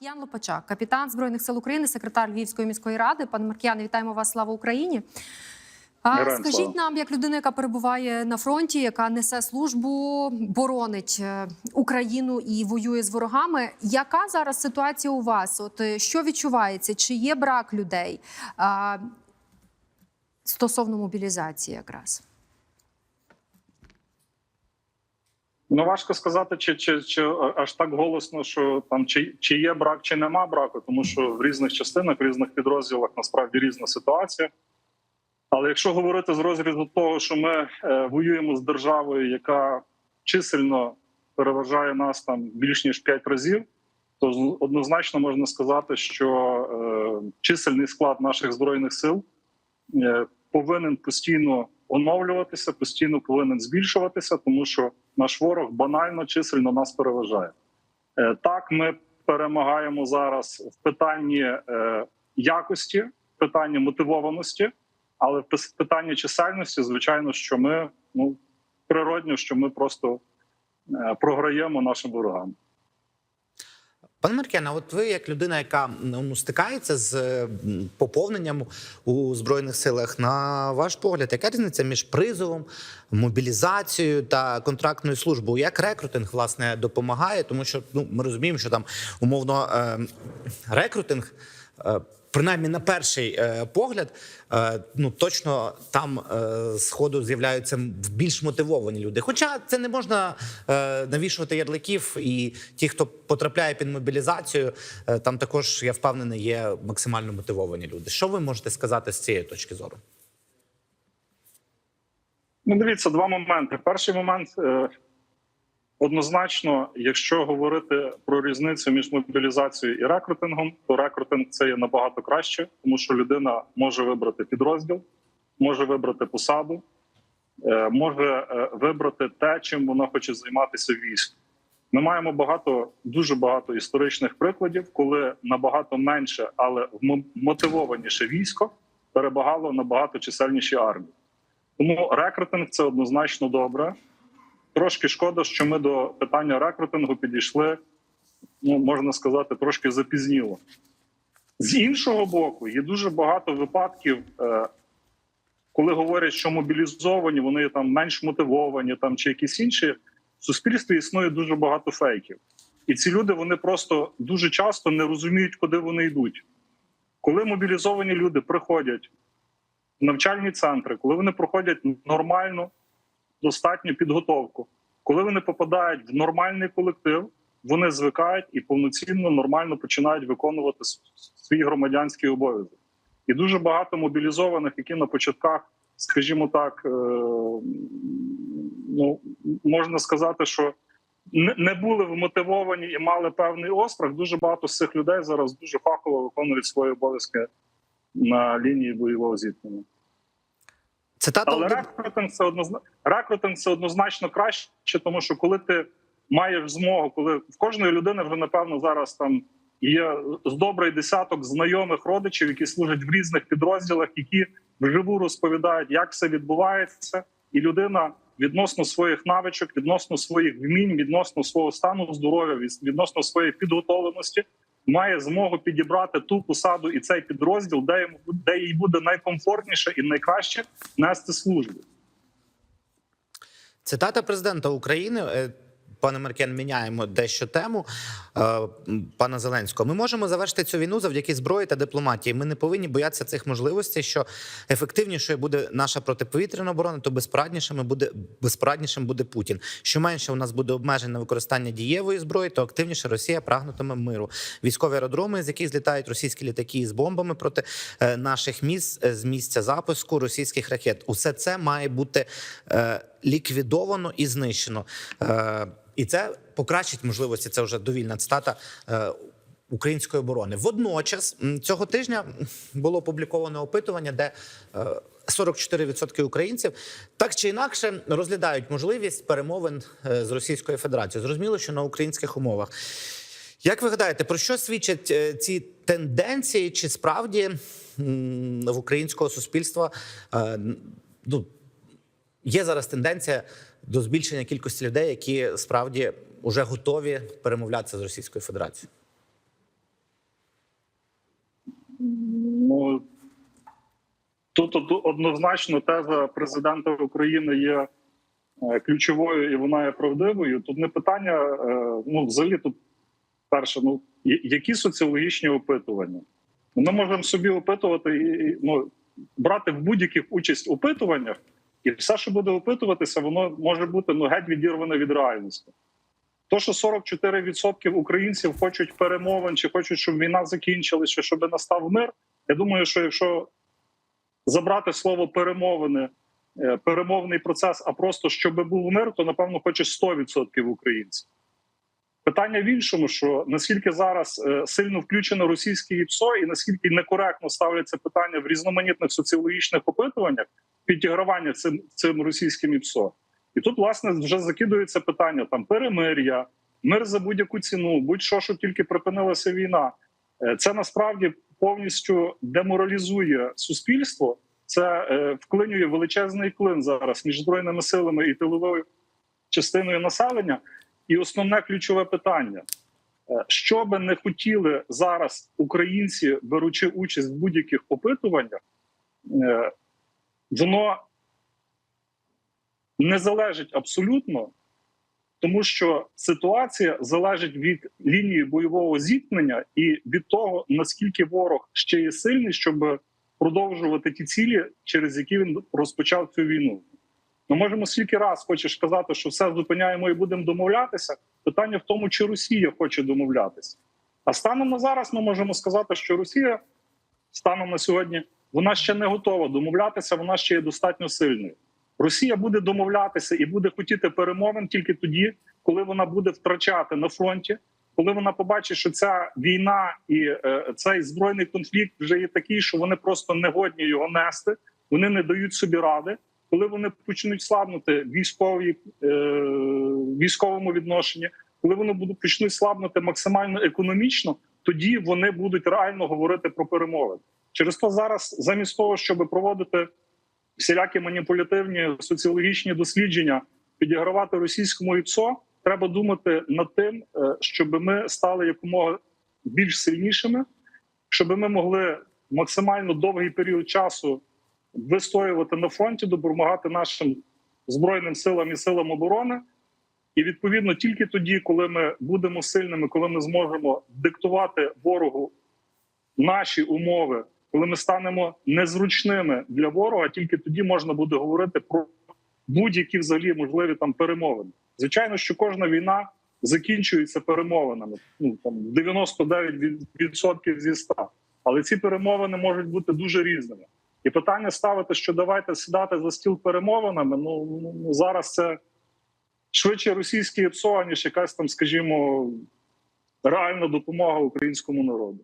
Ян Лопачак, капітан збройних сил України, секретар Львівської міської ради. Пане Маркіяне, вітаємо вас. Слава Україні. А скажіть нам, як людина, яка перебуває на фронті, яка несе службу, боронить е, Україну і воює з ворогами. Яка зараз ситуація у вас? От е, що відчувається? Чи є брак людей а, стосовно мобілізації, якраз? Ну важко сказати, чи, чи, чи аж так голосно, що там чи, чи є брак, чи нема браку, тому що в різних частинах, в різних підрозділах насправді різна ситуація. Але якщо говорити з розрізу того, що ми е, воюємо з державою, яка чисельно переважає нас там більш ніж 5 разів, то однозначно можна сказати, що е, чисельний склад наших збройних сил е, повинен постійно оновлюватися, постійно повинен збільшуватися, тому що наш ворог банально чисельно нас переважає. Е, Так, ми перемагаємо зараз в питанні е, якості, в питанні мотивованості, але в питанні чисельності, звичайно, що ми ну природньо, що ми просто е, програємо нашим ворогам. Пане Маркяна, от ви як людина, яка ну, стикається з поповненням у збройних силах, на ваш погляд, яка різниця між призовом, мобілізацією та контрактною службою? Як рекрутинг власне допомагає? Тому що ну ми розуміємо, що там умовно е, рекрутинг. Е, Принаймні на перший е, погляд, е, ну точно там е, з ходу з'являються більш мотивовані люди. Хоча це не можна е, навішувати ярликів, і ті, хто потрапляє під мобілізацію, е, там також я впевнений, є максимально мотивовані люди. Що ви можете сказати з цієї точки зору? Ну, дивіться, два моменти. Перший момент е, однозначно, якщо говорити про різницю між мобілізацією і рекрутингом, то рекрутинг це є набагато краще, тому що людина може вибрати підрозділ, може вибрати посаду, е, може е, вибрати те, чим вона хоче займатися в війську. Ми маємо багато, дуже багато історичних прикладів, коли набагато менше, але мотивованіше військо перебагало набагато чисельніші армії. Тому рекрутинг це однозначно добре. Трошки шкода, що ми до питання рекрутингу підійшли, ну можна сказати, трошки запізніло. З іншого боку, є дуже багато випадків, е, коли говорять, що мобілізовані, вони там менш мотивовані, там чи якісь інші. В суспільстві існує дуже багато фейків. І ці люди вони просто дуже часто не розуміють, куди вони йдуть. Коли мобілізовані люди приходять в навчальні центри, коли вони проходять нормальну, достатню підготовку, коли вони попадають в нормальний колектив, вони звикають і повноцінно нормально починають виконувати свій громадянський обов'язок. І дуже багато мобілізованих, які на початках, скажімо так, е, ну можна сказати, що не- не були вмотивовані і мали певний острах. Дуже багато з цих людей зараз дуже фахово виконують свої обов'язки на лінії бойового зіткнення. Цитата Але рекрутинг це однозначно рекрутинг це однозначно краще, тому що коли ти маєш змогу, коли в кожної людини вже напевно зараз там є з добрий десяток знайомих родичів, які служать в різних підрозділах, які вживу розповідають, як все відбувається, і людина відносно своїх навичок, відносно своїх вмінь, відносно свого стану здоров'я, від- відносно своєї підготовленості. Має змогу підібрати ту посаду і цей підрозділ, де йому де їй буде найкомфортніше і найкраще нести службу. Цитата президента України. Пане Маркен, міняємо дещо тему е, пана Зеленського. Ми можемо завершити цю війну завдяки зброї та дипломатії. Ми не повинні боятися цих можливостей. Що ефективнішою буде наша протиповітряна оборона, то безпораднішим буде безпораднішим буде Путін. Що менше у нас буде обмежень на використання дієвої зброї, то активніше Росія прагнутиме миру. Військові аеродроми, з яких злітають російські літаки з бомбами проти е, наших міст е, з місця запуску російських ракет. Усе це має бути ліквідовано і знищено. Е, і це покращить можливості. Це вже довільна цитата. е, Української оборони водночас цього тижня було опубліковано опитування, де е, 44% українців так чи інакше розглядають можливість перемовин е, з Російською Федерацією. Зрозуміло, що на українських умовах. Як ви гадаєте, про що свідчать е, ці тенденції? Чи справді в українського суспільства е, ну, Є зараз тенденція до збільшення кількості людей, які справді вже готові перемовлятися з Російською Федерацією. Ну тут однозначно теза президента України є е, ключовою і вона є правдивою. Тут не питання. Е, ну, взагалі, тут перше, ну які соціологічні опитування? Ми можемо собі опитувати і ну брати в будь-яких участь опитуваннях і все, що буде опитуватися, воно може бути ну геть відірване від реальності. То, що 44% українців хочуть перемовин, чи хочуть, щоб війна закінчилася, чи щоб настав мир. Я думаю, що якщо забрати слово перемовини, е, перемовний процес, а просто щоб був мир, то напевно хоче 100% українців. Питання в іншому, що наскільки зараз е, сильно включено російське ІПСО, і наскільки некоректно ставляться питання в різноманітних соціологічних опитуваннях підігравання цим цим російським ІПСО. І тут, власне, вже закидується питання там перемир'я, мир за будь-яку ціну, будь-що, щоб тільки припинилася війна. Е, Це насправді повністю деморалізує суспільство. Це е, вклинює величезний клин зараз між збройними силами і тиловою частиною населення. І основне ключове питання: Е, що би не хотіли зараз українці, беручи участь в будь-яких опитуваннях, воно не залежить абсолютно, тому що ситуація залежить від лінії бойового зіткнення і від того, наскільки ворог ще є сильний, щоб продовжувати ті цілі, через які він розпочав цю війну. Ми можемо скільки раз хочеш казати, що все зупиняємо і будемо домовлятися. Питання в тому, чи Росія хоче домовлятися. А станом на зараз ми можемо сказати, що Росія станом на сьогодні вона ще не готова домовлятися, вона ще є достатньо сильною. Росія буде домовлятися і буде хотіти перемовин тільки тоді, коли вона буде втрачати на фронті, коли вона побачить, що ця війна і е, цей збройний конфлікт вже є такий, що вони просто не годні його нести, вони не дають собі ради. Коли вони почнуть слабнути військові е, військовому відношенні, коли вони будуть почнуть слабнути максимально економічно, тоді вони будуть реально говорити про перемови. Через то зараз, замість того, щоб проводити всілякі маніпулятивні соціологічні дослідження, підігравати російському ІПСО, треба думати над тим, е, щоб ми стали якомога більш сильнішими, щоб ми могли максимально довгий період часу вистоювати на фронті, допомагати нашим збройним силам і силам оборони. І відповідно тільки тоді, коли ми будемо сильними, коли ми зможемо диктувати ворогу наші умови, коли ми станемо незручними для ворога, тільки тоді можна буде говорити про будь-які взагалі можливі там перемовини. Звичайно, що кожна війна закінчується перемовинами. Ну там 99% зі 100. Але ці перемовини можуть бути дуже різними. І питання ставити, що давайте сідати за стіл перемовинами. Ну ну, зараз це швидше російське ІПСО, ніж якась там, скажімо, реальна допомога українському народу.